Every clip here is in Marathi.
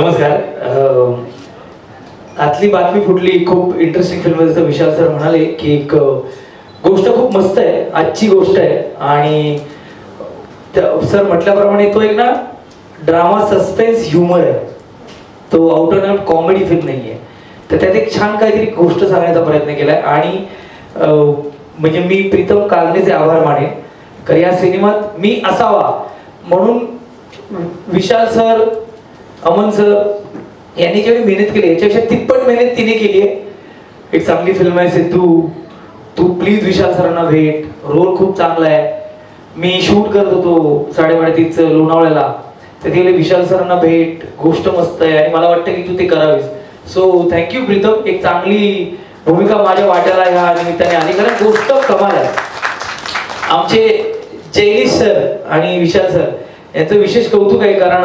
नमस्कार. आतली बातमी फुटली खूप इंटरेस्टिंग फिल्म जसं विशाल सर म्हणाले की एक गोष्ट खूप मस्त आहे. आजची गोष्ट आहे. आणि सर म्हटल्याप्रमाणे तो एक ना ड्रामा सस्पेन्स ह्युमर आहे. तो out and out comedy film नाही आहे तर त्यात एक छान काहीतरी गोष्ट सांगण्याचा प्रयत्न केला आहे आणि म्हणजे मी प्रीतम कागनेचे आभार मानेन. कारण या सिनेमात मी असावा. म्हणून विशाल सर अमन सर यांनी जेवढी मेहनत केली याच्यापेक्षा तिप्पट मेहनत तिने केली आहे. एक चांगली फिल्म आहे सेतू तू प्लीज विशाल सरांना भेट. रोल खूप चांगला आहे. मी शूट करत होतो साडेबारा लोणावळ्याला. तर तिकडे विशाल सरांना भेट. गोष्ट मस्त आहे. आणि मला वाटतं की तू ते करावीस. So thank you Pritam. एक चांगली भूमिका माझ्या वाट्याला ह्या निमित्ताने आली. कारण गोष्ट कमाल आहे. आमचे जयनीश सर आणि विशाल सर यांचं विशेष कौतुक आहे. कारण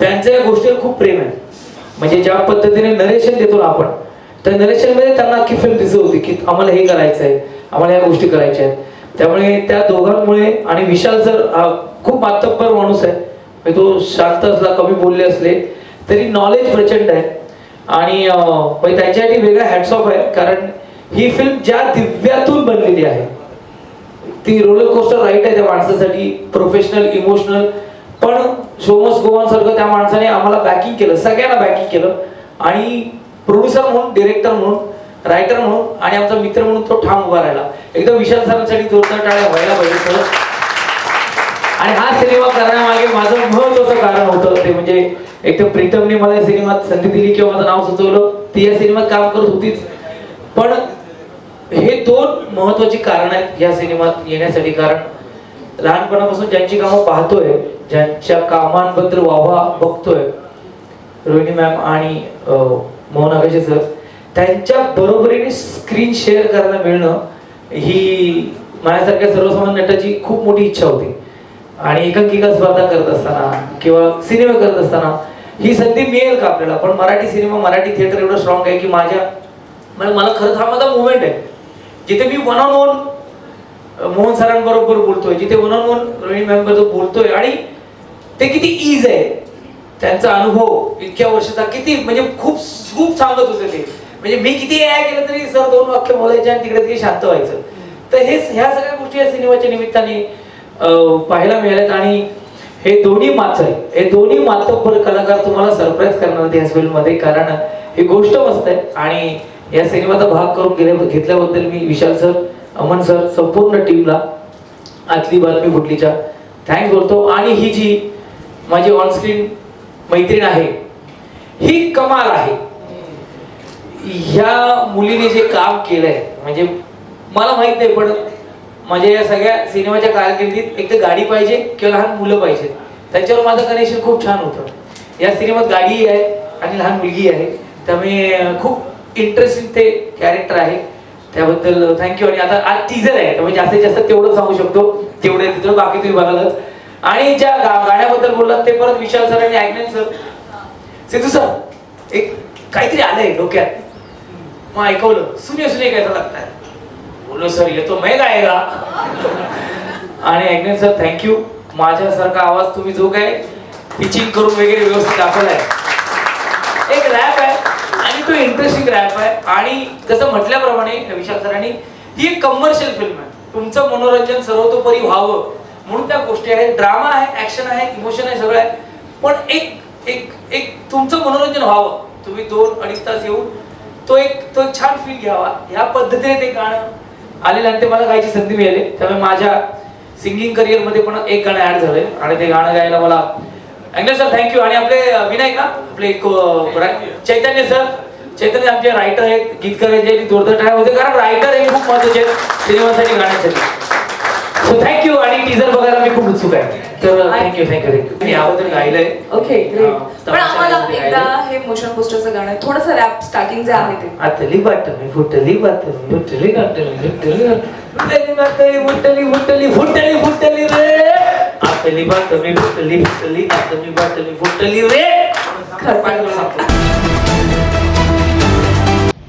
त्यांचं या गोष्टीवर खूप प्रेम आहे. म्हणजे ज्या पद्धतीने नरेशन देतो ना आपण त्या नरेशनमध्ये त्यांना अख्खी फिल्म दिसत होती की आम्हाला हे करायचं आहे आम्हाला या गोष्टी करायच्या आहेत. त्यामुळे त्या दोघांमुळे आणि विशाल सर खूप मातब्बर माणूस आहे. म्हणजे तो शांत असला कमी बोलले असले तरी नॉलेज प्रचंड आहे. आणि अं, म्हणजे त्यांच्यासाठी वेगळा हॅट्स ऑफ आहे कारण ही फिल्म ज्या दिव्यातून बनलेली आहे. ती रोलर कोस्टर राईट आहे त्या माणसासाठी प्रोफेशनल इमोशनल पण सोमस गोवांसारखं त्या माणसाने आम्हाला बॅकिंग केलं सगळ्यांना बॅकिंग केलं. आणि प्रोड्युसर म्हणून डिरेक्टर म्हणून रायटर म्हणून आणि आमचा मित्र म्हणून तो ठाम उभा राहिला. एकदम विशाल सरांसाठी जोरदार टाळ्या व्हायला पाहिजे सर. आणि हा सिनेमा करण्यामागे माझं महत्वाचं कारण होतं ते म्हणजे एक तर प्रीतमने मला या सिनेमात संधी दिली किंवा माझं नाव सुचवलं ती या सिनेमात काम करत होतीच. पण हे दोन महत्वाची कारण आहेत या सिनेमात येण्यासाठी कारण. लहानपणापासून ज्यांची कामं पाहतोय ज्यांच्या कामांबद्दल वावा बघतोय रोहिणी मॅम आणि मोहन आगाशे सर त्यांच्या बरोबरीने स्क्रीन शेअर करायला मिळणं ही माझ्यासारख्या सर्वसामान्य नटाची खूप मोठी इच्छा होती. आणि एकांकिका स्पर्धा करत असताना किंवा सिनेमा करत असताना ही संधी मिळेल का आपल्याला? पण मराठी सिनेमा मराठी थिएटर एवढं स्ट्रॉंग आहे की माझ्या म्हणजे मला खरंच हा माझा मुवमेंट आहे. जिथे मी वन ऑन वन मोहन सरांबरोबर बोलतोय जिथे one on one Rohini ma'am बरोबर बोलतोय आणि ते किती इज आहे. त्यांचा अनुभव इतक्या वर्षाचा किती म्हणजे खूप खूप सांगत होते ते. म्हणजे मी किती ऍ केलं तरी सर दोन वाक्य बोलायचे आणि तिकडे तिकडे शांत व्हायचं. तर हे ह्या सगळ्या गोष्टी या सिनेमाच्या निमित्ताने पाहायला मिळाल्यात आणि हे दोन्ही मात्र हे दोन्ही मातब्बर कलाकार तुम्हाला सरप्राईज करणार आहेत फिल्ममध्ये कारण ही गोष्ट मस्त आहे. आणि या सिनेमाचा भाग करून गेल्या घेतल्याबद्दल मी विशाल सर अमन सर संपूर्ण टीमला आतली बातमी फुटलीच्या. थँक्स बोलतो. आणि ही जी माझी ऑनस्क्रीन मैत्रीण आहे. ही कमाल आहे. ह्या मुलीने जे काम केलंय म्हणजे मला माहीत नाही पण माझ्या या सगळ्या सिनेमाच्या कारकिर्दीत एक तर गाडी पाहिजे किंवा लहान मुलं पाहिजेत त्याच्यावर माझं कनेक्शन खूप छान होतं. या सिनेमात गाडी आहे आणि लहान मुलगी आहे. त्यामुळे खूप इंटरेस्टिंग ते कॅरेक्टर आहे. त्याबद्दल थँक्यू आणि आता आज टीजर आहे त्यामुळे जास्तीत जास्त तेवढं सांगू शकतो. तेवढे तिथं बाकी तुम्ही बघालच. आणि ज्या गा- गाण्याबद्दल बोललात ते परत विशाल सरांनी आणि सर. सिद्धू सर एक काहीतरी आलंय डोक्यात. मग ऐकवलं. सुने सुने कैसा लगता है बोलो सर येतो तो मैं आणि ऐकण्यान सर थँक्यू माझ्यासारखा आवाज तुम्ही जो काय पिचिंग करून वगैरे व्यवस्थित दाखवलाय. एक रॅप आहे आणि तो इंटरेस्टिंग रॅप आहे. आणि जसं म्हटल्याप्रमाणे विशाल सरांनी ही एक कमर्शियल फिल्म आहे. तुमचं मनोरंजन सर्वतोपरी व्हावं. म्हणून त्या गोष्टी आहेत. ड्रामा आहे ऍक्शन आहे इमोशन आहे सगळं आहे. पण एक एक एक तुमचं मनोरंजन व्हावं. तुम्ही दोन अडीच तास येऊन तो एक तो एक छान फील घ्यावा. ह्या पद्धतीने ते गाणं आलेलं आणि ते मला गायची संधी मिळाली. त्यामुळे माझ्या सिंगिंग करिअरमध्ये पण एक गाणं ऍड झालंय. आणि ते गाणं गायला मला अँगल सर थँक्यू आणि आपले अं, विनायक ना? आपले एक, चैतन्य सर चैतन्य आमचे रायटर आहेत गीतकार आहेत ज्यांनी जोरदार टाळ्या होते. कारण रायटर हे खूप महत्त्वाचे आहेत. सिनेमासाठी गाण्यासाठी. सो थँक्यू आणि टीजर बघायला मी खूप उत्सुक आहे. तर थँक्यू थँक्यू थँक्यू मी याबद्दल गायलंय. ओके ग्रेट हा, पण आम्हाला एकदा. हे मोशन पोस्टरचं गाणं थोडंसं रॅप स्टार्टिंग जे आहे ते. आतली बातमी फुटली बातमी फुटली बातमी फुटली फुटली बातमी फुटली फुटली फुटली फुटली रे आतली बातमी फुटली फुटली आतली बातमी फुटली रे.